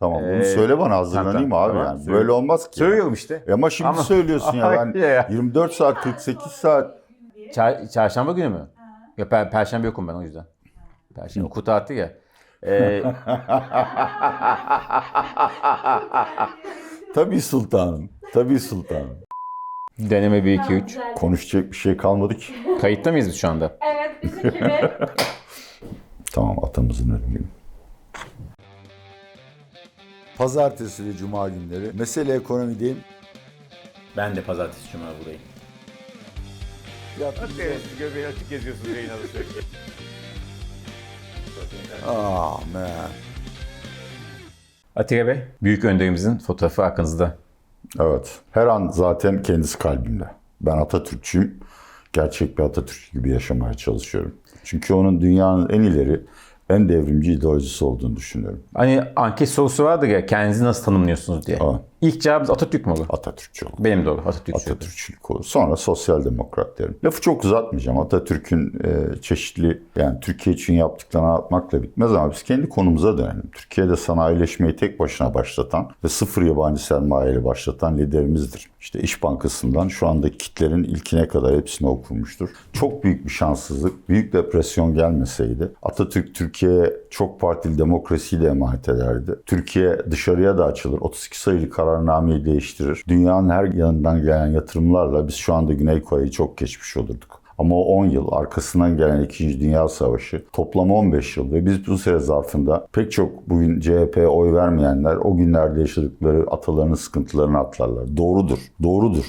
Tamam bunu Ee, söyle bana hazırlanayım tamam, abi tamam, yani. söyle. Böyle olmaz ki. Söylüyorum işte. E Ama şimdi Ama- söylüyorsun ya ben Ay ya. 24 saat 48 saat Çar- çarşamba günü mü? Ya per- perşembe yokum ben o yüzden. Perşembe okul tatil ya. Ee, tabii sultanım. Tabii sultanım. deneme 1 2 3. Güzel. Konuşacak bir şey kalmadı ki. Kayıtta mıyız biz şu anda? Evet, iki, bir. Tamam atamızın ölümü. Pazartesi ve cuma günleri mesele ekonomideyim. Ben de pazartesi cuma buradayım. Ya, Göbeği açık geziyorsunuz yayın ah man. Atilla Bey, büyük önderimizin fotoğrafı arkanızda. Evet. Her an zaten kendisi kalbimde. Ben Atatürkçüyüm. Gerçek bir Atatürk gibi yaşamaya çalışıyorum. Çünkü onun dünyanın en ileri, en devrimci ideolojisi olduğunu düşünüyorum. Hani anket sorusu vardır ya, kendinizi nasıl tanımlıyorsunuz diye. Aa. İlk cevabımız Atatürk mü olur? Atatürkçü olur. Benim de olur, Atatürkçü. Atatürkçülük olur. Sonra sosyal demokrat derim. Lafı çok uzatmayacağım. Atatürk'ün e, çeşitli yani Türkiye için yaptıklarını anlatmakla bitmez ama biz kendi konumuza dönelim. Türkiye'de sanayileşmeyi tek başına başlatan ve sıfır yabancı sermayeyle başlatan liderimizdir. İşte İş Bankası'ndan şu andaki kitlerin ilkine kadar hepsini okurmuştur. Çok büyük bir şanssızlık. Büyük depresyon gelmeseydi Atatürk Türkiye'ye çok partili demokrasiyi de emanet ederdi. Türkiye dışarıya da açılır. 32 sayılı kararnameyi değiştirir. Dünyanın her yanından gelen yatırımlarla biz şu anda Güney Kore'yi çok geçmiş olurduk. Ama o 10 yıl arkasından gelen 2. Dünya Savaşı toplam 15 yıl ve biz bu süre zarfında pek çok bugün CHP'ye oy vermeyenler o günlerde yaşadıkları atalarının sıkıntılarını atlarlar. Doğrudur, doğrudur.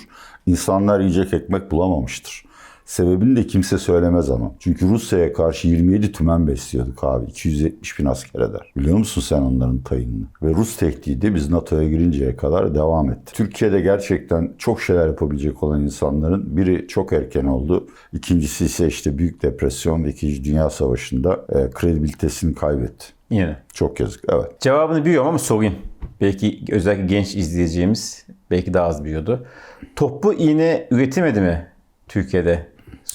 İnsanlar yiyecek ekmek bulamamıştır. Sebebini de kimse söylemez ama. Çünkü Rusya'ya karşı 27 tümen besliyorduk abi. 270 bin asker eder. Biliyor musun sen onların tayınını? Ve Rus tehdidi biz NATO'ya girinceye kadar devam etti. Türkiye'de gerçekten çok şeyler yapabilecek olan insanların biri çok erken oldu. İkincisi ise işte Büyük Depresyon ve İkinci Dünya Savaşı'nda e, kredibilitesini kaybetti. Yine de. Çok yazık. Evet. Cevabını biliyorum ama sorayım. Belki özellikle genç izleyeceğimiz belki daha az biliyordu. Toplu iğne üretilmedi mi Türkiye'de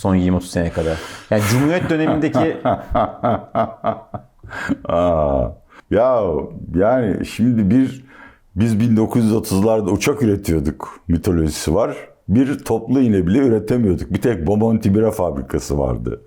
son 20-30 sene kadar? Yani Cumhuriyet dönemindeki Aa, ya yani şimdi bir biz 1930'larda uçak üretiyorduk mitolojisi var. Bir toplu iğne bile üretemiyorduk. Bir tek Bomonti bira fabrikası vardı.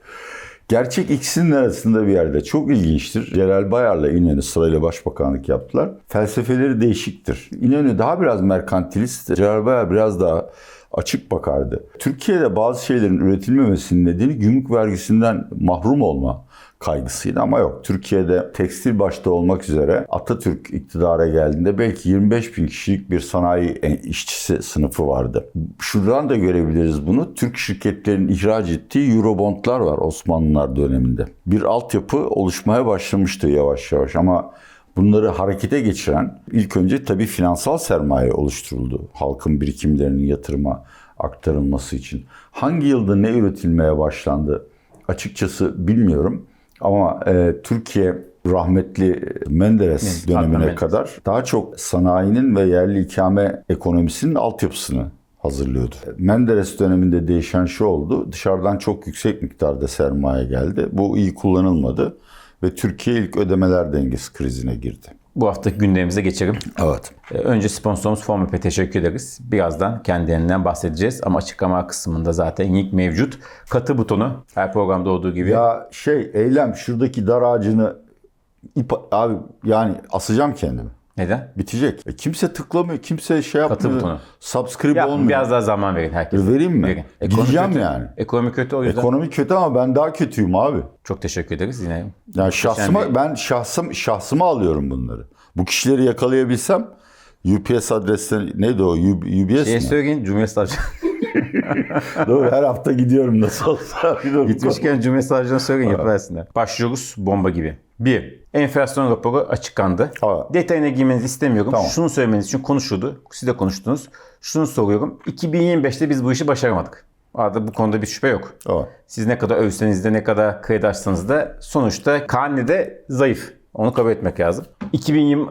Gerçek ikisinin arasında bir yerde çok ilginçtir. Celal Bayar'la İnönü sırayla başbakanlık yaptılar. Felsefeleri değişiktir. İnönü daha biraz merkantilist, Celal Bayar biraz daha açık bakardı. Türkiye'de bazı şeylerin üretilmemesinin nedeni gümrük vergisinden mahrum olma kaygısıydı ama yok. Türkiye'de tekstil başta olmak üzere Atatürk iktidara geldiğinde belki 25 bin kişilik bir sanayi işçisi sınıfı vardı. Şuradan da görebiliriz bunu. Türk şirketlerin ihraç ettiği Eurobondlar var Osmanlılar döneminde. Bir altyapı oluşmaya başlamıştı yavaş yavaş ama Bunları harekete geçiren ilk önce tabii finansal sermaye oluşturuldu. Halkın birikimlerinin yatırıma aktarılması için. Hangi yılda ne üretilmeye başlandı açıkçası bilmiyorum. Ama e, Türkiye rahmetli Menderes Evet, dönemine Menderes. kadar daha çok sanayinin ve yerli ikame ekonomisinin altyapısını hazırlıyordu. Menderes döneminde değişen şu oldu. Dışarıdan çok yüksek miktarda sermaye geldi. Bu iyi kullanılmadı ve Türkiye ilk ödemeler dengesi krizine girdi. bu haftaki gündemimize geçelim. Evet. Ee, Önce sponsorumuz Formap'e teşekkür ederiz. Birazdan kendilerinden bahsedeceğiz ama açıklama kısmında zaten link mevcut. Katı butonu her programda olduğu gibi. Ya şey eylem şuradaki dar ağacını ip, abi yani asacağım kendimi. Neden? Bitecek. E, kimse tıklamıyor, kimse şey yapmıyor. butonu. Subscribe Ya, olmuyor. biraz daha zaman verin herkese. Vereyim mi? Verin. Ekonomi Gideceğim kötü. yani. Ekonomi kötü o yüzden. Ekonomi kötü ama ben daha kötüyüm abi. Çok teşekkür ederiz yine. Yani şahsıma bir- ben şahsım şahsıma alıyorum bunları. Bu kişileri yakalayabilsem UPS adresten neydi o? U- UBS Şeye mi? söyleyin Cumhuriyet Savcı. Doğru her hafta gidiyorum nasıl olsa. Gitmişken Cumhuriyet Savcı'na söyleyin yapıversinler. Başlıyoruz bomba gibi. Bir, enflasyon raporu açıklandı. Evet. Detayına girmenizi istemiyorum. Tamam. Şunu söylemeniz için konuşuldu. Siz de konuştunuz. Şunu soruyorum. 2025'te biz bu işi başaramadık. Arada bu konuda bir şüphe yok. Evet. Siz ne kadar övseniz de ne kadar kredi açsanız da sonuçta karnede zayıf. Onu kabul etmek lazım. 2020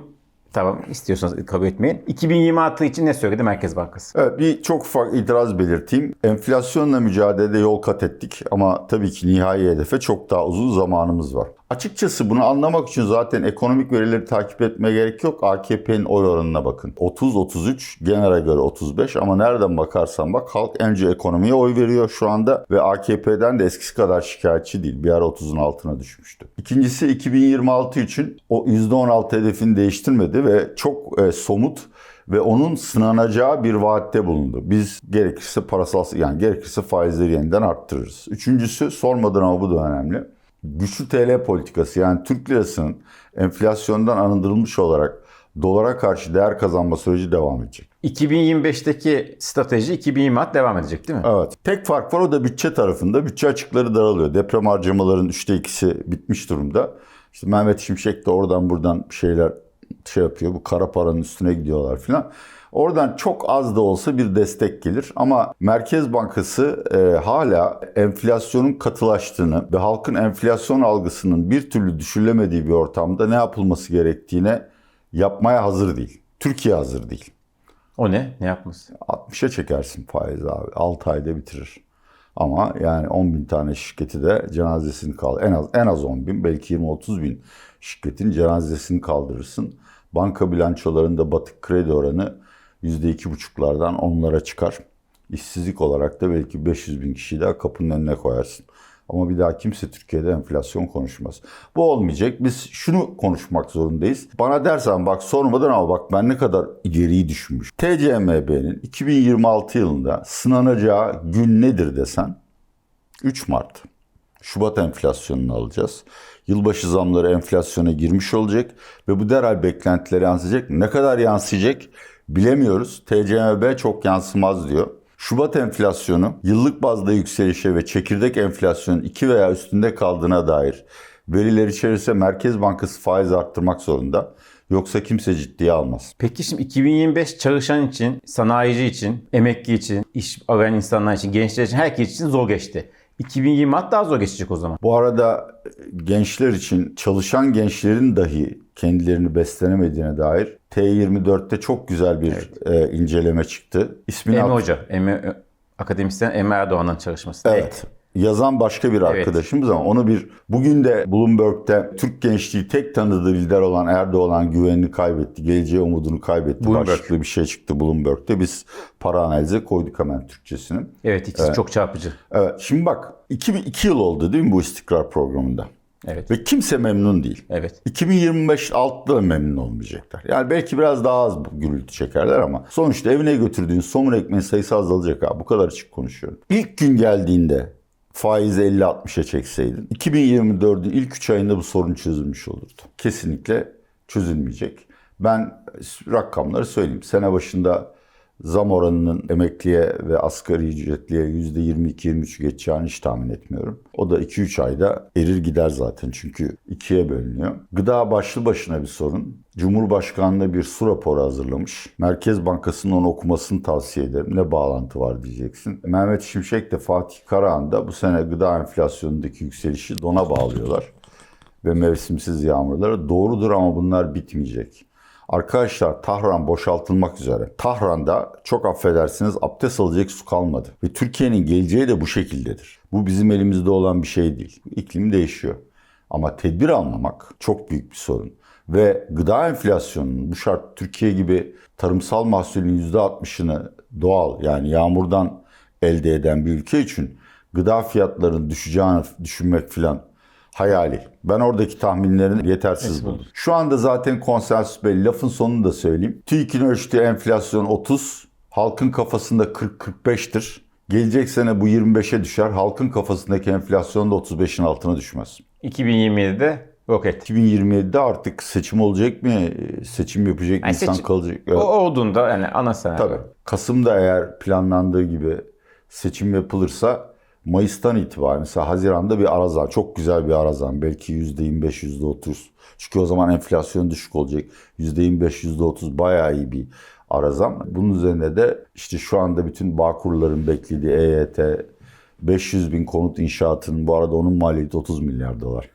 tamam istiyorsanız kabul etmeyin. 2026 için ne söyledi Merkez Bankası? Evet bir çok ufak itiraz belirteyim. Enflasyonla mücadelede yol kat ettik ama tabii ki nihai hedefe çok daha uzun zamanımız var. Açıkçası bunu anlamak için zaten ekonomik verileri takip etmeye gerek yok. AKP'nin oy oranına bakın. 30-33, genele göre 35 ama nereden bakarsan bak halk önce ekonomiye oy veriyor şu anda ve AKP'den de eskisi kadar şikayetçi değil. Bir ara 30'un altına düşmüştü. İkincisi 2026 için o %16 hedefini değiştirmedi ve çok e, somut ve onun sınanacağı bir vaatte bulundu. Biz gerekirse parasal yani gerekirse faizleri yeniden arttırırız. Üçüncüsü sormadan ama bu da önemli. Güçlü TL politikası yani Türk lirasının enflasyondan arındırılmış olarak dolara karşı değer kazanma süreci devam edecek. 2025'teki strateji 2026 devam edecek değil mi? Evet. Tek fark var o da bütçe tarafında. Bütçe açıkları daralıyor. Deprem harcamaların üçte ikisi bitmiş durumda. İşte Mehmet Şimşek de oradan buradan şeyler şey yapıyor. Bu kara paranın üstüne gidiyorlar filan. Oradan çok az da olsa bir destek gelir ama Merkez Bankası e, hala enflasyonun katılaştığını ve halkın enflasyon algısının bir türlü düşürülemediği bir ortamda ne yapılması gerektiğine yapmaya hazır değil. Türkiye hazır değil. O ne? Ne yapması? 60'a çekersin faiz abi. 6 ayda bitirir. Ama yani 10 bin tane şirketi de cenazesini kaldır. En az en az 10 bin belki 20-30 bin şirketin cenazesini kaldırırsın. Banka bilançolarında batık kredi oranı %2,5'lardan onlara çıkar. İşsizlik olarak da belki 500 bin kişiyi daha kapının önüne koyarsın. Ama bir daha kimse Türkiye'de enflasyon konuşmaz. Bu olmayacak. Biz şunu konuşmak zorundayız. Bana dersen bak sormadan ama bak ben ne kadar ileriyi düşünmüş. TCMB'nin 2026 yılında sınanacağı gün nedir desen 3 Mart. Şubat enflasyonunu alacağız. Yılbaşı zamları enflasyona girmiş olacak ve bu derhal beklentilere yansıyacak. Ne kadar yansıyacak bilemiyoruz. TCMB çok yansımaz diyor. Şubat enflasyonu yıllık bazda yükselişe ve çekirdek enflasyonun 2 veya üstünde kaldığına dair veriler içerisinde Merkez Bankası faiz arttırmak zorunda. Yoksa kimse ciddiye almaz. Peki şimdi 2025 çalışan için, sanayici için, emekli için, iş arayan insanlar için, gençler için, herkes için zor geçti. 2026 daha zor geçecek o zaman. Bu arada gençler için çalışan gençlerin dahi kendilerini beslenemediğine dair T24'te çok güzel bir e, inceleme çıktı. İsmini hat- Hoca, Emre, akademisyen Emre Erdoğan'ın çalışması. Evet. Yazan başka bir arkadaşımız ama onu bir bugün de Bloomberg'de Türk gençliği tek tanıdığı lider olan Erdoğan güvenini kaybetti. Geleceğe umudunu kaybetti. Bloomberg. Başlıklı bir şey çıktı Bloomberg'de. Biz para analize koyduk hemen Türkçesini. Evet, ikisi çok çarpıcı. Evet. Şimdi bak 2002 yıl oldu değil mi bu istikrar programında? Evet. Ve kimse memnun değil. Evet. 2025 altta memnun olmayacaklar. Yani belki biraz daha az gürültü çekerler ama sonuçta evine götürdüğün somun ekmeğin sayısı azalacak abi. Bu kadar açık konuşuyorum. İlk gün geldiğinde faizi 50-60'a çekseydin 2024'ün ilk 3 ayında bu sorun çözülmüş olurdu. Kesinlikle çözülmeyecek. Ben rakamları söyleyeyim. Sene başında zam oranının emekliye ve asgari ücretliye %22-23 geçeceğini hiç tahmin etmiyorum. O da 2-3 ayda erir gider zaten çünkü ikiye bölünüyor. Gıda başlı başına bir sorun. Cumhurbaşkanlığı bir su raporu hazırlamış. Merkez Bankası'nın onu okumasını tavsiye ederim. Ne bağlantı var diyeceksin. Mehmet Şimşek de Fatih Karahan da bu sene gıda enflasyonundaki yükselişi dona bağlıyorlar. Ve mevsimsiz yağmurlara. Doğrudur ama bunlar bitmeyecek. Arkadaşlar Tahran boşaltılmak üzere. Tahran'da çok affedersiniz abdest alacak su kalmadı. Ve Türkiye'nin geleceği de bu şekildedir. Bu bizim elimizde olan bir şey değil. İklim değişiyor. Ama tedbir almamak çok büyük bir sorun. Ve gıda enflasyonunun bu şart Türkiye gibi tarımsal mahsulün %60'ını doğal yani yağmurdan elde eden bir ülke için gıda fiyatlarının düşeceğini düşünmek filan hayali. Ben oradaki tahminlerini yetersiz buldum. Şu anda zaten konsensüs belli. Lafın sonunu da söyleyeyim. TÜİK'in ölçtüğü enflasyon 30, halkın kafasında 40-45'tir. Gelecek sene bu 25'e düşer. Halkın kafasındaki enflasyon da 35'in altına düşmez. 2027'de roket. 2027'de artık seçim olacak mı? Seçim yapacak Yani insan seçim- kalacak. O olduğunda yani ana senaryo. Tabii. Kasım'da eğer planlandığı gibi seçim yapılırsa Mayıs'tan itibaren mesela Haziran'da bir arazan, çok güzel bir arazan. Belki %25, %30. Çünkü o zaman enflasyon düşük olacak. %25, %30 bayağı iyi bir arazam. Bunun üzerine de işte şu anda bütün Bağkurların beklediği EYT, 500 bin konut inşaatının, bu arada onun maliyeti 30 milyar dolar.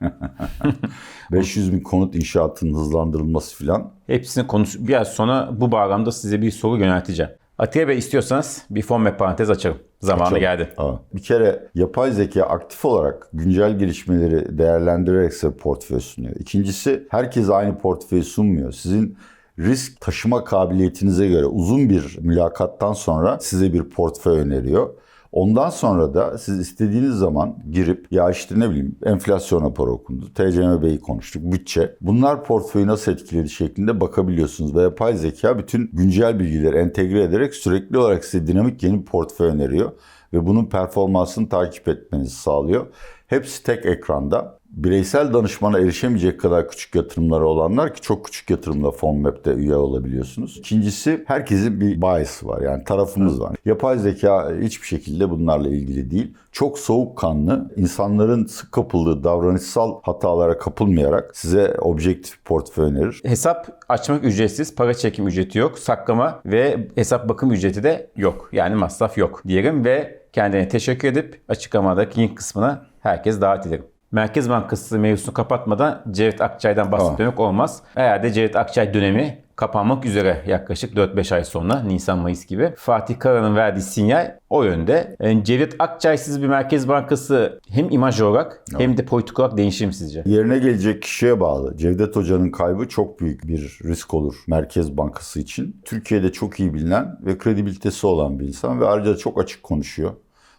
500 bin konut inşaatının hızlandırılması filan Hepsini konuş biraz sonra bu bağlamda size bir soru yönelteceğim. Atilla Bey istiyorsanız bir fon ve parantez açalım. Zamanı Açalım. geldi. Aa, Bir kere yapay zeka aktif olarak güncel gelişmeleri değerlendirerek size portföy sunuyor. İkincisi herkes aynı portföyü sunmuyor. Sizin risk taşıma kabiliyetinize göre uzun bir mülakattan sonra size bir portföy öneriyor. Ondan sonra da siz istediğiniz zaman girip ya işte ne bileyim enflasyon raporu okundu, TCMB'yi konuştuk, bütçe. Bunlar portföyü nasıl etkiledi şeklinde bakabiliyorsunuz. Ve yapay zeka bütün güncel bilgileri entegre ederek sürekli olarak size dinamik yeni bir portföy öneriyor. Ve bunun performansını takip etmenizi sağlıyor. Hepsi tek ekranda. Bireysel danışmana erişemeyecek kadar küçük yatırımları olanlar ki çok küçük yatırımla FONMAP'te üye olabiliyorsunuz. İkincisi herkesin bir bias'ı var yani tarafımız var. Yapay zeka hiçbir şekilde bunlarla ilgili değil. Çok soğukkanlı, insanların sık kapıldığı davranışsal hatalara kapılmayarak size objektif portföy önerir. Hesap açmak ücretsiz, para çekim ücreti yok, saklama ve hesap bakım ücreti de yok. Yani masraf yok diyelim ve kendine teşekkür edip açıklamadaki link kısmına herkes davet ederim. Merkez Bankası mevzusunu kapatmadan Cevdet Akçay'dan bahsetmemek olmaz. Herhalde Cevdet Akçay dönemi kapanmak üzere yaklaşık 4-5 ay sonra Nisan-Mayıs gibi. Fatih Kara'nın verdiği sinyal o yönde. Yani Cevdet Akçay'sız bir Merkez Bankası hem imaj olarak hem de politik olarak değişir mi sizce? Yerine gelecek kişiye bağlı. Cevdet Hoca'nın kaybı çok büyük bir risk olur Merkez Bankası için. Türkiye'de çok iyi bilinen ve kredibilitesi olan bir insan ve ayrıca çok açık konuşuyor.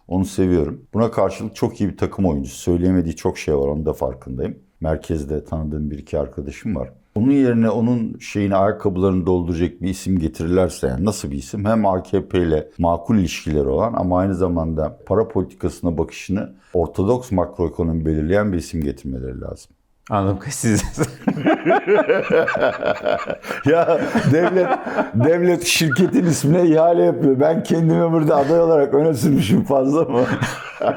Onu seviyorum. Buna karşılık çok iyi bir takım oyuncusu. Söyleyemediği çok şey var onun da farkındayım. Merkezde tanıdığım bir iki arkadaşım var. Onun yerine onun şeyini ayakkabılarını dolduracak bir isim getirirlerse yani nasıl bir isim? Hem AKP ile makul ilişkileri olan ama aynı zamanda para politikasına bakışını ortodoks makroekonomi belirleyen bir isim getirmeleri lazım. Anladım ki siz Ya devlet devlet şirketin ismine ihale yapıyor. Ben kendimi burada aday olarak öne sürmüşüm fazla mı?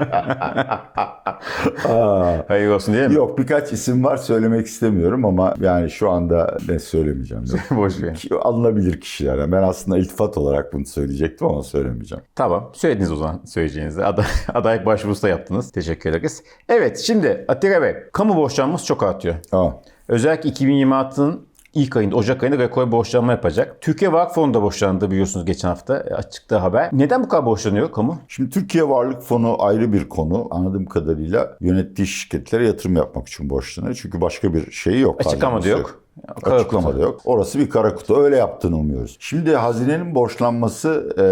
Aa, hayır olsun diye mi? yok birkaç isim var söylemek istemiyorum ama yani şu anda ne söylemeyeceğim. Boş ver. Ki- Alınabilir kişiler. Yani Ben aslında iltifat olarak bunu söyleyecektim ama söylemeyeceğim. Tamam. Söylediniz o zaman söyleyeceğinizi. Aday, adaylık başvurusu da yaptınız. Teşekkür ederiz. Evet şimdi Atilla Bey. Kamu borçlanması çok artıyor. Aa, Özellikle 2026'nın ilk ayında, Ocak ayında rekor borçlanma yapacak. Türkiye Vakıf Fonu da borçlandı biliyorsunuz geçen hafta e, açıkta haber. Neden bu kadar borçlanıyor kamu? Şimdi Türkiye Varlık Fonu ayrı bir konu. Anladığım kadarıyla yönettiği şirketlere yatırım yapmak için borçlanıyor. Çünkü başka bir şeyi yok. Açıklama da yok. Kara Açıklama kutu. da yok. Orası bir kara kutu. Öyle yaptığını umuyoruz. Şimdi hazinenin borçlanması e,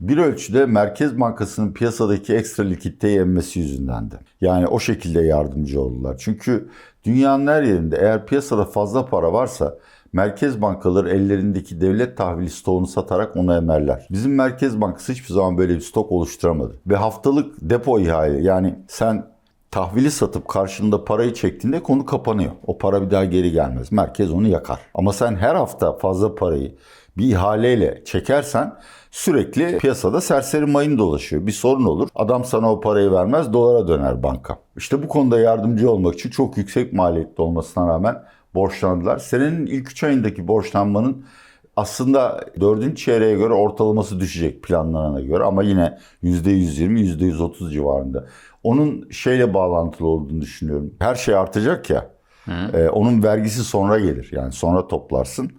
bir ölçüde Merkez Bankası'nın piyasadaki ekstra likiditeyi emmesi yüzündendi. Yani o şekilde yardımcı oldular. Çünkü dünyanın her yerinde eğer piyasada fazla para varsa merkez bankaları ellerindeki devlet tahvili stoğunu satarak onu emerler. Bizim Merkez Bankası hiçbir zaman böyle bir stok oluşturamadı. Ve haftalık depo ihale yani sen tahvili satıp karşında parayı çektiğinde konu kapanıyor. O para bir daha geri gelmez. Merkez onu yakar. Ama sen her hafta fazla parayı bir ihaleyle çekersen sürekli piyasada serseri mayın dolaşıyor. Bir sorun olur. Adam sana o parayı vermez dolara döner banka. İşte bu konuda yardımcı olmak için çok yüksek maliyetli olmasına rağmen borçlandılar. Senenin ilk 3 ayındaki borçlanmanın aslında dördüncü çeyreğe göre ortalaması düşecek planlanana göre ama yine %120, %130 civarında. Onun şeyle bağlantılı olduğunu düşünüyorum. Her şey artacak ya. e, onun vergisi sonra gelir. Yani sonra toplarsın.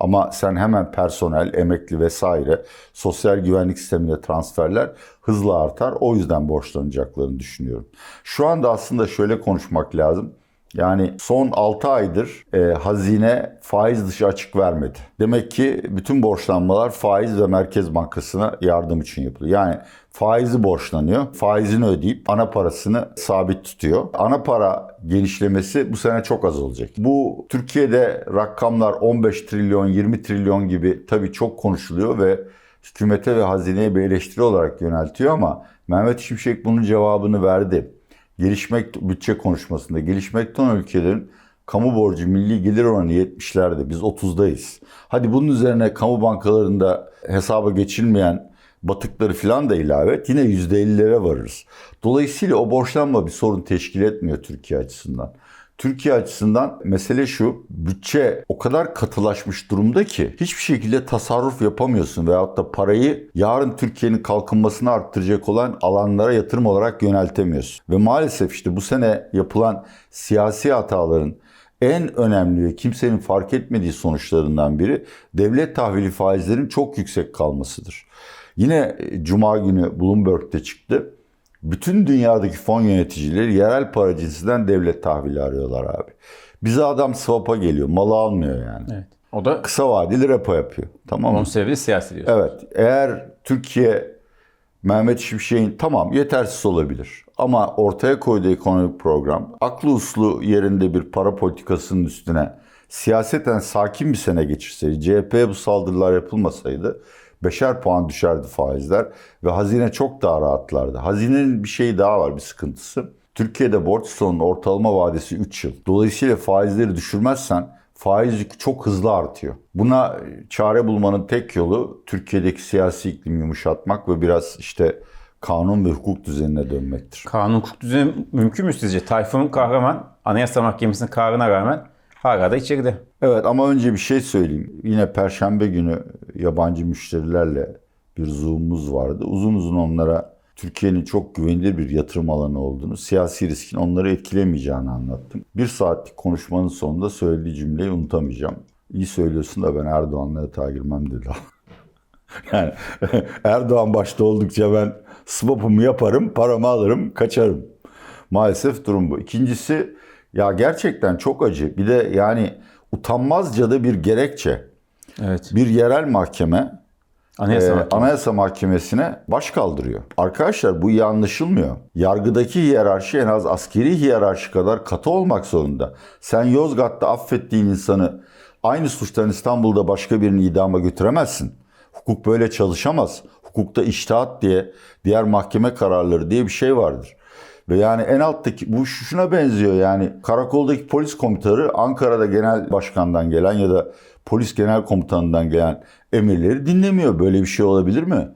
Ama sen hemen personel, emekli vesaire sosyal güvenlik sistemine transferler hızla artar. O yüzden borçlanacaklarını düşünüyorum. Şu anda aslında şöyle konuşmak lazım. Yani son 6 aydır e, hazine faiz dışı açık vermedi. Demek ki bütün borçlanmalar faiz ve Merkez Bankası'na yardım için yapılıyor. Yani faizi borçlanıyor. Faizini ödeyip ana parasını sabit tutuyor. Ana para genişlemesi bu sene çok az olacak. Bu Türkiye'de rakamlar 15 trilyon, 20 trilyon gibi tabii çok konuşuluyor ve hükümete ve hazineye bir eleştiri olarak yöneltiyor ama Mehmet Şimşek bunun cevabını verdi gelişmek bütçe konuşmasında gelişmekte olan ülkelerin kamu borcu milli gelir oranı 70'lerde biz 30'dayız. Hadi bunun üzerine kamu bankalarında hesaba geçilmeyen batıkları falan da ilave et yine %50'lere varırız. Dolayısıyla o borçlanma bir sorun teşkil etmiyor Türkiye açısından. Türkiye açısından mesele şu, bütçe o kadar katılaşmış durumda ki hiçbir şekilde tasarruf yapamıyorsun veyahut da parayı yarın Türkiye'nin kalkınmasını arttıracak olan alanlara yatırım olarak yöneltemiyorsun. Ve maalesef işte bu sene yapılan siyasi hataların en önemli ve kimsenin fark etmediği sonuçlarından biri devlet tahvili faizlerinin çok yüksek kalmasıdır. Yine e, Cuma günü Bloomberg'de çıktı. Bütün dünyadaki fon yöneticileri yerel para cinsinden devlet tahvili arıyorlar abi. Bize adam swap'a geliyor. Malı almıyor yani. Evet. O da Kısa vadeli repo yapıyor. Tamam mı? de siyasi diyorsun. Evet. Eğer Türkiye Mehmet Şimşek'in tamam yetersiz olabilir. Ama ortaya koyduğu ekonomik program aklı uslu yerinde bir para politikasının üstüne siyaseten sakin bir sene geçirseydi, CHP'ye bu saldırılar yapılmasaydı beşer puan düşerdi faizler ve hazine çok daha rahatlardı. Hazinenin bir şeyi daha var, bir sıkıntısı. Türkiye'de borç sonunun ortalama vadesi 3 yıl. Dolayısıyla faizleri düşürmezsen faiz yükü çok hızlı artıyor. Buna çare bulmanın tek yolu Türkiye'deki siyasi iklimi yumuşatmak ve biraz işte kanun ve hukuk düzenine dönmektir. Kanun hukuk düzeni mümkün mü sizce? Tayfun Kahraman Anayasa Mahkemesi'nin kararına rağmen hala da içeride. Evet ama önce bir şey söyleyeyim. Yine perşembe günü yabancı müşterilerle bir zoom'umuz vardı. Uzun uzun onlara Türkiye'nin çok güvenilir bir yatırım alanı olduğunu, siyasi riskin onları etkilemeyeceğini anlattım. Bir saatlik konuşmanın sonunda söylediği cümleyi unutamayacağım. İyi söylüyorsun da ben Erdoğan'la yatağa girmem dedi. yani Erdoğan başta oldukça ben swap'ımı yaparım, paramı alırım, kaçarım. Maalesef durum bu. İkincisi ya gerçekten çok acı. Bir de yani utanmazca da bir gerekçe. Evet. Bir yerel mahkeme Anayasa e, Mahkemesi. Anayasa Mahkemesi'ne baş kaldırıyor. Arkadaşlar bu iyi anlaşılmıyor. Yargıdaki hiyerarşi en az askeri hiyerarşi kadar katı olmak zorunda. Sen Yozgat'ta affettiğin insanı aynı suçtan İstanbul'da başka birini idama götüremezsin. Hukuk böyle çalışamaz. Hukukta iştihat diye, diğer mahkeme kararları diye bir şey vardır. Ve yani en alttaki bu şuna benziyor yani karakoldaki polis komutanı Ankara'da genel başkandan gelen ya da polis genel komutanından gelen emirleri dinlemiyor. Böyle bir şey olabilir mi?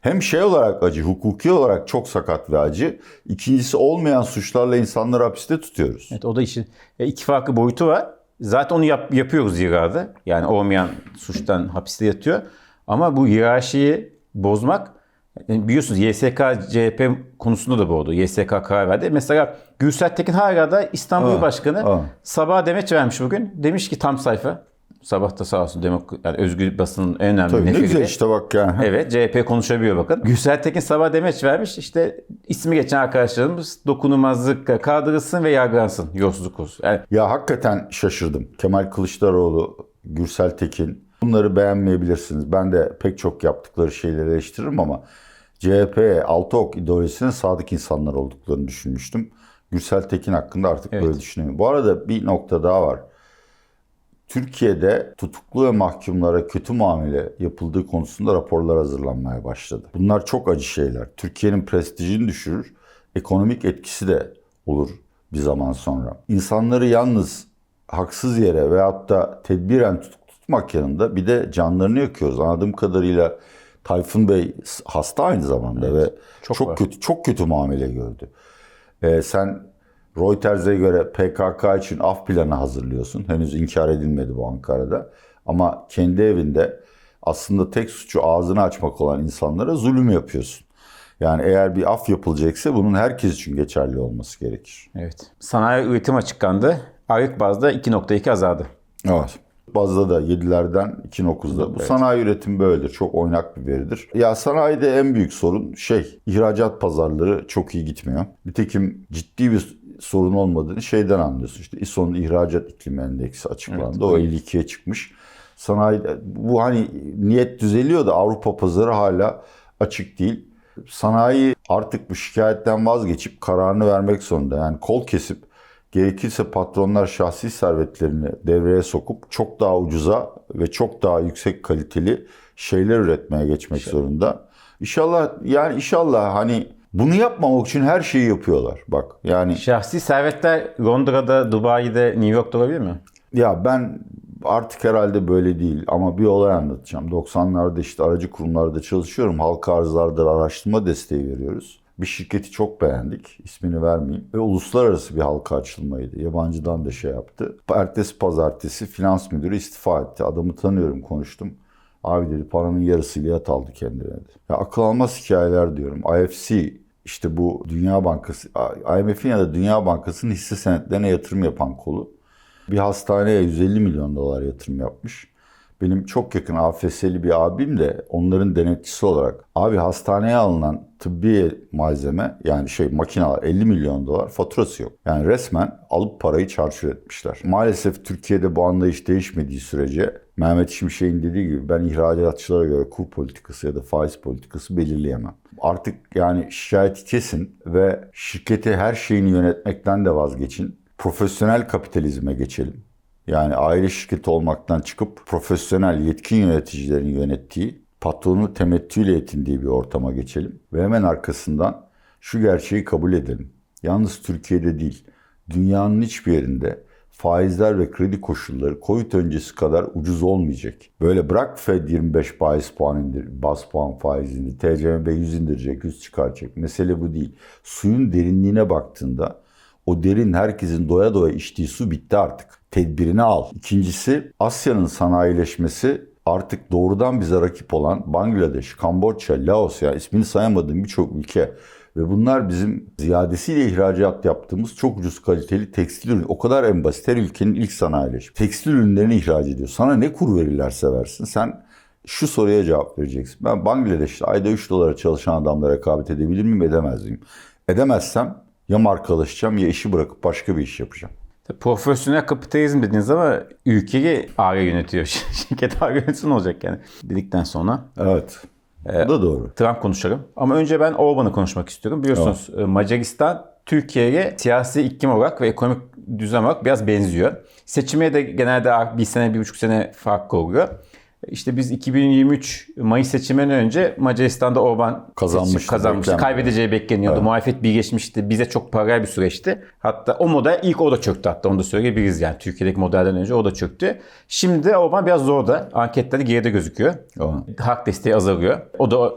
Hem şey olarak acı, hukuki olarak çok sakat ve acı. İkincisi olmayan suçlarla insanları hapiste tutuyoruz. Evet, o da işin e, iki farklı boyutu var. Zaten onu yap, yapıyoruz yıllardır. Yani olmayan suçtan hapiste yatıyor. Ama bu hiyerarşiyi bozmak yani biliyorsunuz YSK CHP konusunda da bu oldu. YSK karar verdi. Mesela Gürsel Tekin hala da İstanbul Aa, Başkanı aa. sabah demeç vermiş bugün. Demiş ki tam sayfa. Sabah da sağ olsun demok yani özgür basının en önemli Tabii ne neferi güzel işte bak yani. Evet CHP konuşabiliyor bakın. Gürsel Tekin sabah demeç vermiş işte ismi geçen arkadaşlarımız dokunulmazlık kaldırılsın ve yargılansın yolsuzluk olsun. Yani Ya hakikaten şaşırdım. Kemal Kılıçdaroğlu, Gürsel Tekin bunları beğenmeyebilirsiniz. Ben de pek çok yaptıkları şeyleri eleştiririm ama CHP, Altıok ideolojisine sadık insanlar olduklarını düşünmüştüm. Gürsel Tekin hakkında artık Evet. böyle düşünüyorum. Bu arada bir nokta daha var. Türkiye'de tutuklu ve mahkumlara kötü muamele yapıldığı konusunda raporlar hazırlanmaya başladı. Bunlar çok acı şeyler. Türkiye'nin prestijini düşürür, ekonomik etkisi de olur bir zaman sonra. İnsanları yalnız haksız yere veyahut da tedbiren tutuk tutmak yanında bir de canlarını yakıyoruz. Anladığım kadarıyla Tayfun Bey hasta aynı zamanda ve çok çok, var. kötü çok kötü muamele gördü. Ee, sen Reuters'e göre PKK için af planı hazırlıyorsun. Henüz inkar edilmedi bu Ankara'da. Ama kendi evinde aslında tek suçu ağzını açmak olan insanlara zulüm yapıyorsun. Yani eğer bir af yapılacaksa bunun herkes için geçerli olması gerekir. Evet. Sanayi üretim açıklandı. Aylık bazda 2.2 azaldı. Evet. Bazda da 7'lerden 2.9'da. Bu sanayi üretim böyledir. Çok oynak bir veridir. Ya sanayide en büyük sorun şey ihracat pazarları çok iyi gitmiyor. Nitekim ciddi bir sorun olmadığını şeyden anlıyorsun. İşte İSO'nun ihracat iklimi endeksi açıklandı. o 52'ye çıkmış. Sanayi bu hani niyet düzeliyor da Avrupa pazarı hala açık değil. Sanayi artık bu şikayetten vazgeçip kararını vermek zorunda. Yani kol kesip gerekirse patronlar şahsi servetlerini devreye sokup çok daha ucuza ve çok daha yüksek kaliteli şeyler üretmeye geçmek zorunda. İnşallah yani inşallah hani bunu yapmamak için her şeyi yapıyorlar. Bak yani Şahsi servetler Londra'da, Dubai'de, New York'ta olabilir mi? ya ben artık herhalde böyle değil ama bir olay anlatacağım. 90'larda işte aracı kurumlarda çalışıyorum. Halka arzlarda araştırma desteği veriyoruz. Bir şirketi çok beğendik. ismini vermeyeyim. Ve uluslararası bir halka açılmaydı. Yabancıdan da şey yaptı. Ertesi pazartesi finans müdürü istifa etti. Adamı tanıyorum konuştum. Abi dedi paranın yarısıyla yat aldı kendine dedi. Ya akıl almaz hikayeler diyorum. IFC işte bu Dünya Bankası, IMF'in ya da Dünya Bankası'nın hisse senetlerine yatırım yapan kolu. Bir hastaneye 150 milyon dolar yatırım yapmış. Benim çok yakın AFS'li bir abim de onların denetçisi olarak abi hastaneye alınan tıbbi malzeme yani şey makineler 50 milyon dolar faturası yok. Yani resmen alıp parayı çarçur etmişler. Maalesef Türkiye'de bu anlayış değişmediği sürece Mehmet Şimşek'in dediği gibi ben ihracatçılara göre kur politikası ya da faiz politikası belirleyemem. Artık yani şikayeti kesin ve şirketi her şeyini yönetmekten de vazgeçin. Profesyonel kapitalizme geçelim. Yani aile şirketi olmaktan çıkıp profesyonel yetkin yöneticilerin yönettiği, patronu temettüyle yetindiği bir ortama geçelim. Ve hemen arkasından şu gerçeği kabul edelim. Yalnız Türkiye'de değil, dünyanın hiçbir yerinde faizler ve kredi koşulları Covid öncesi kadar ucuz olmayacak. Böyle bırak Fed 25 baz puan indir, baz puan faiz indir, TCMB 100 indirecek, 100 çıkaracak. Mesele bu değil. Suyun derinliğine baktığında o derin herkesin doya doya içtiği su bitti artık. Tedbirini al. İkincisi Asya'nın sanayileşmesi artık doğrudan bize rakip olan Bangladeş, Kamboçya, Laos ya ismini sayamadığım birçok ülke ve bunlar bizim ziyadesiyle ihracat yaptığımız çok ucuz kaliteli tekstil ürün. O kadar en basit her ülkenin ilk sanayileşmesi. Tekstil ürünlerini ihraç ediyor. Sana ne kur verirlerse versin sen şu soruya cevap vereceksin. Ben Bangladeş'te ayda 3 dolara çalışan adamlara rekabet edebilir miyim edemez miyim? Edemezsem ya markalaşacağım ya işi bırakıp başka bir iş yapacağım. Profesyonel kapitalizm dediniz ama ülkeyi ağır yönetiyor. Şirket ağır yönetsin olacak yani dedikten sonra. Evet. Bu da doğru. Trump konuşalım. Ama önce ben Orban'ı konuşmak istiyorum. Biliyorsunuz e, Macaristan Türkiye'ye siyasi iklim olarak ve ekonomik düzen olarak biraz benziyor. Seçime de genelde bir sene, bir buçuk sene fark oluyor. İşte biz 2023 Mayıs seçiminden önce Macaristan'da Orban Kazanmıştı, kazanmıştı. Kaybedeceği bekleniyordu. Evet. Muhalefet bir geçmişti. Bize çok paralel bir süreçti. Hatta o model ilk o da çöktü hatta onu da söyleyebiliriz yani. Türkiye'deki modelden önce o da çöktü. Şimdi Orban biraz zorda. Anketlerde geride gözüküyor. Evet. Halk desteği azalıyor. O da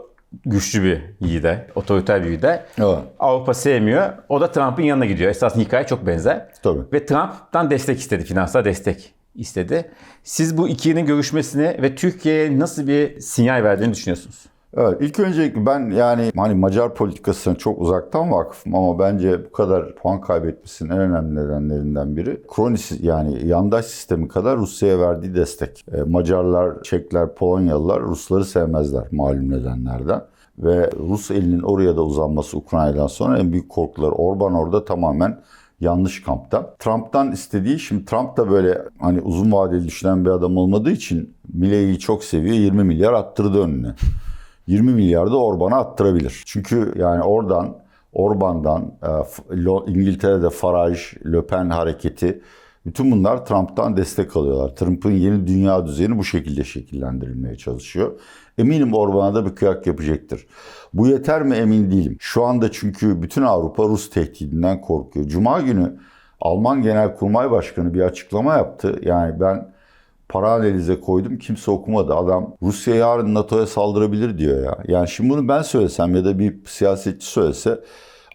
güçlü bir lider, otoriter bir lider. Evet. Avrupa sevmiyor. O da Trump'ın yanına gidiyor. Esasında hikaye çok benzer. Tabii. Ve Trump'tan destek istedi, finansal destek istedi. Siz bu ikilinin görüşmesini ve Türkiye'ye nasıl bir sinyal verdiğini düşünüyorsunuz? Evet ilk öncelikle ben yani hani Macar politikasına çok uzaktan vakıfım ama bence bu kadar puan kaybetmesinin en önemli nedenlerinden biri kronis yani yandaş sistemi kadar Rusya'ya verdiği destek. E, Macarlar, Çekler, Polonyalılar Rusları sevmezler malum nedenlerden. Ve Rus elinin oraya da uzanması Ukrayna'dan sonra en büyük korkuları Orban orada tamamen yanlış kampta. Trump'tan istediği şimdi Trump da böyle hani uzun vadeli düşünen bir adam olmadığı için Milley'i çok seviyor 20 milyar attırdı önüne. 20 milyar da Orban'a attırabilir. Çünkü yani oradan Orban'dan e, İngiltere'de Farage, Le Pen hareketi bütün bunlar Trump'tan destek alıyorlar. Trump'ın yeni dünya düzeni bu şekilde şekillendirilmeye çalışıyor. Eminim Orban'a da bir kıyak yapacaktır. Bu yeter mi emin değilim. Şu anda çünkü bütün Avrupa Rus tehdidinden korkuyor. Cuma günü Alman Genelkurmay Başkanı bir açıklama yaptı. Yani ben para analize koydum kimse okumadı. Adam Rusya yarın NATO'ya saldırabilir diyor ya. Yani şimdi bunu ben söylesem ya da bir siyasetçi söylese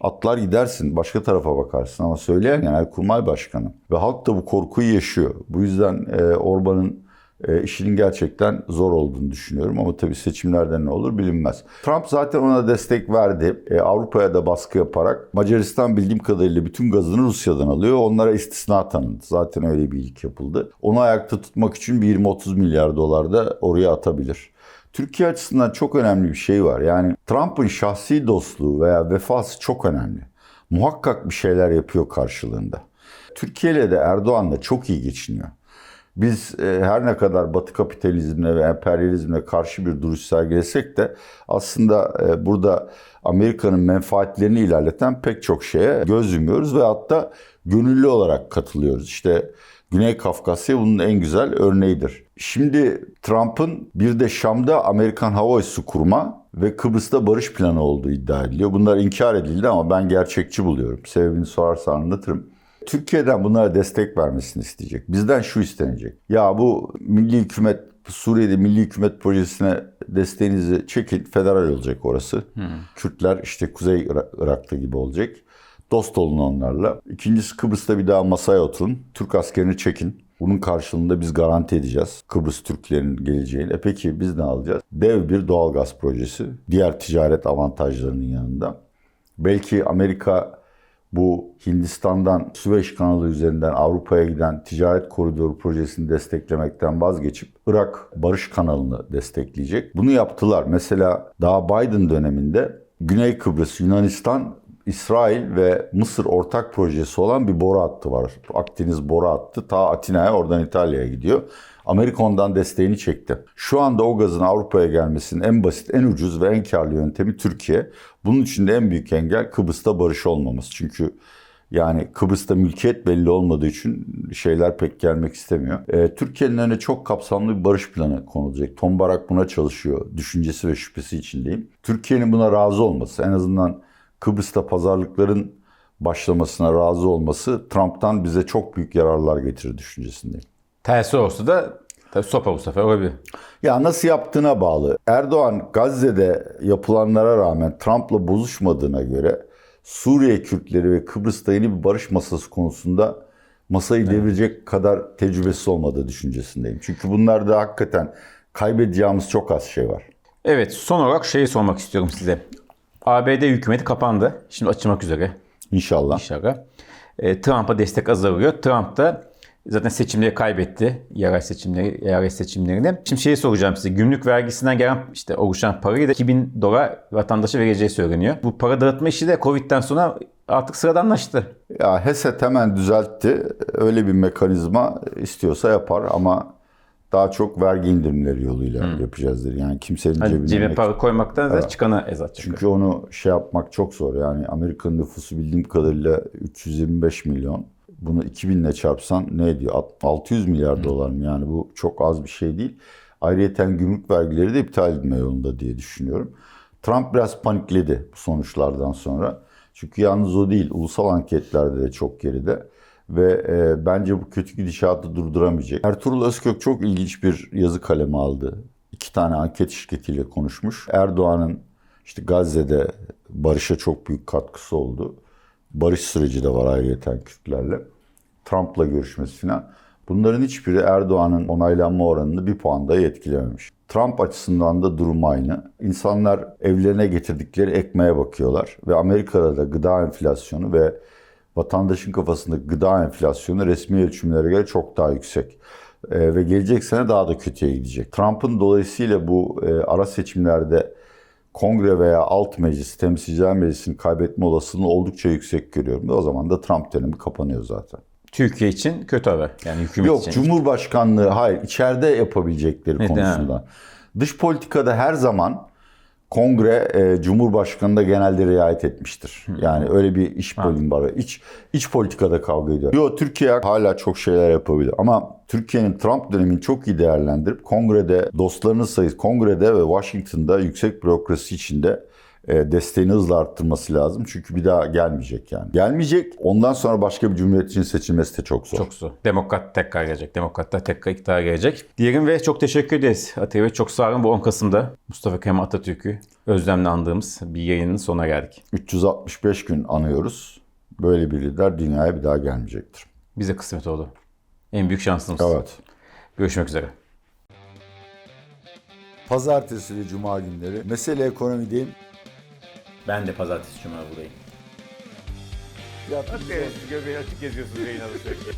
atlar gidersin başka tarafa bakarsın ama söyleyen Genelkurmay Başkanı. Ve halk da bu korkuyu yaşıyor. Bu yüzden e, Orban'ın e, işinin gerçekten zor olduğunu düşünüyorum ama tabii seçimlerde ne olur bilinmez. Trump zaten ona destek verdi. E, Avrupa'ya da baskı yaparak Macaristan bildiğim kadarıyla bütün gazını Rusya'dan alıyor. Onlara istisna tanındı. Zaten öyle bir ilk yapıldı. Onu ayakta tutmak için bir 20-30 milyar dolar da oraya atabilir. Türkiye açısından çok önemli bir şey var. Yani Trump'ın şahsi dostluğu veya vefası çok önemli. Muhakkak bir şeyler yapıyor karşılığında. Türkiye ile de Erdoğan'la çok iyi geçiniyor. Biz e, her ne kadar Batı kapitalizmine ve emperyalizmine karşı bir duruş sergilesek de aslında e, burada Amerika'nın menfaatlerini ilerleten pek çok şeye göz yumuyoruz ve hatta gönüllü olarak katılıyoruz. İşte Güney Kafkasya bunun en güzel örneğidir. Şimdi Trump'ın bir de Şam'da Amerikan hava üssü kurma ve Kıbrıs'ta barış planı olduğu iddia ediliyor. Bunlar inkar edildi ama ben gerçekçi buluyorum. Sebebini sorarsa anlatırım. Türkiye'den bunlara destek vermesini isteyecek. Bizden şu istenecek. Ya bu milli hükümet Suriye'de milli hükümet projesine desteğinizi çekin. Federal olacak orası. Kürtler işte Kuzey Irak- Irak'ta gibi olacak. Dost olun onlarla. İkincisi Kıbrıs'ta bir daha masaya oturun. Türk askerini çekin. Bunun karşılığında biz garanti edeceğiz Kıbrıs Türklerin geleceğini. E peki biz ne alacağız? Dev bir doğalgaz projesi. Diğer ticaret avantajlarının yanında. Belki Amerika bu Hindistan'dan Süveyş kanalı üzerinden Avrupa'ya giden ticaret koridoru projesini desteklemekten vazgeçip Irak Barış kanalını destekleyecek. Bunu yaptılar. Mesela daha Biden döneminde Güney Kıbrıs, Yunanistan, İsrail ve Mısır ortak projesi olan bir boru hattı var. Akdeniz boru hattı ta Atina'ya oradan İtalya'ya gidiyor. Amerika ondan desteğini çekti. Şu anda o gazın Avrupa'ya gelmesinin en basit, en ucuz ve en karlı yöntemi Türkiye. Bunun için de en büyük engel Kıbrıs'ta barış olmaması. Çünkü yani Kıbrıs'ta mülkiyet belli olmadığı için şeyler pek gelmek istemiyor. Ee, Türkiye'nin önüne çok kapsamlı bir barış planı konulacak. Tom Barak buna çalışıyor. Düşüncesi ve şüphesi içindeyim. Türkiye'nin buna razı olması, en azından Kıbrıs'ta pazarlıkların başlamasına razı olması Trump'tan bize çok büyük yararlar getirir düşüncesindeyim. Tersi olsa da tabii sopa bu sefer olabilir. Ya nasıl yaptığına bağlı. Erdoğan Gazze'de yapılanlara rağmen Trump'la bozuşmadığına göre Suriye Kürtleri ve Kıbrıs'ta yeni bir barış masası konusunda masayı devirecek kadar tecrübesiz olmadığı düşüncesindeyim. Çünkü bunlarda hakikaten kaybedeceğimiz çok az şey var. Evet son olarak şeyi sormak istiyorum size. ABD hükümeti kapandı. Şimdi açılmak üzere İnşallah. inşallah. E, Trump'a destek azalıyor. Trump da zaten seçimleri kaybetti. Yerel seçimleri, yerel seçimlerini. Şimdi şeyi soracağım size. Gümrük vergisinden gelen işte oluşan parayı da 2000 dolar vatandaşa vereceği söyleniyor. Bu para dağıtma işi de Covid'den sonra artık sıradanlaştı. Ya HESET hemen düzeltti. Öyle bir mekanizma istiyorsa yapar ama daha çok vergi indirimleri yoluyla yapacağız dedi. Yani kimsenin Hani cebine ekmek- para koymaktan da çıkana ezat çıkıyor. Çünkü onu şey yapmak çok zor. Yani Amerika'nın nüfusu bildiğim kadarıyla 325 milyon. Bunu 2000 ile çarpsan ne ediyor? Alt- 600 milyar dolar mı? Yani bu çok az bir şey değil. Ayrıyeten gümrük vergileri de iptal edilme yolunda diye düşünüyorum. Trump biraz panikledi bu sonuçlardan sonra. Çünkü yalnız o değil. Ulusal anketlerde de çok geride. Ve e, bence bu kötü gidişatı durduramayacak. Ertuğrul Özkök çok ilginç bir yazı kalemi aldı. İki tane anket şirketiyle konuşmuş. Erdoğan'ın işte Gazze'de barışa çok büyük katkısı oldu. Barış süreci de var ayrıyeten Kürtlerle. Trump'la görüşmesi falan. Bunların hiçbiri Erdoğan'ın onaylanma oranını bir puan dahi etkilememiş. Trump açısından da durum aynı. İnsanlar evlerine getirdikleri ekmeğe bakıyorlar. Ve Amerika'da da gıda enflasyonu ve vatandaşın kafasında gıda enflasyonu resmi ölçümlere göre çok daha yüksek. Ee, ve gelecek sene daha da kötüye gidecek. Trump'ın dolayısıyla bu e, ara seçimlerde kongre veya alt meclis, temsilciler meclisini kaybetme olasılığını oldukça yüksek görüyorum. Ve o zaman da Trump dönemi kapanıyor zaten. Türkiye için kötü haber. Yani hükümet Yok için. Cumhurbaşkanlığı hayır içeride yapabilecekleri Evet, konusunda. Dış politikada her zaman kongre e, Cumhurbaşkanı'na genelde riayet etmiştir. Yani öyle bir iş bölümü var. İç, iç politikada kavga ediyor. Yok Türkiye hala çok şeyler yapabilir ama Türkiye'nin Trump dönemini çok iyi değerlendirip kongrede dostlarının sayısı kongrede ve Washington'da yüksek bürokrasi içinde desteğini hızla arttırması lazım. Çünkü bir daha gelmeyecek yani. Gelmeyecek. Ondan sonra başka bir cumhuriyetçinin seçilmesi de çok zor. Çok zor. Demokrat tekrar gelecek. Demokratlar tekrar iktidara gelecek. Diyelim ve çok teşekkür ederiz Atilla Bey. Çok sağ olun. Bu 10 Kasım'da Mustafa Kemal Atatürk'ü özlemle andığımız bir yayının sonuna geldik. 365 gün anıyoruz. Böyle bir lider dünyaya bir daha gelmeyecektir. Bize kısmet oldu. En büyük şansımız. Evet. Görüşmek üzere. Pazartesi ve cuma günleri mesele ekonomideyim. Ben de pazartesi cuma buradayım. Göbeği açık geziyorsun yayın alışverişi.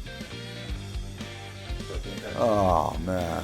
Ah man.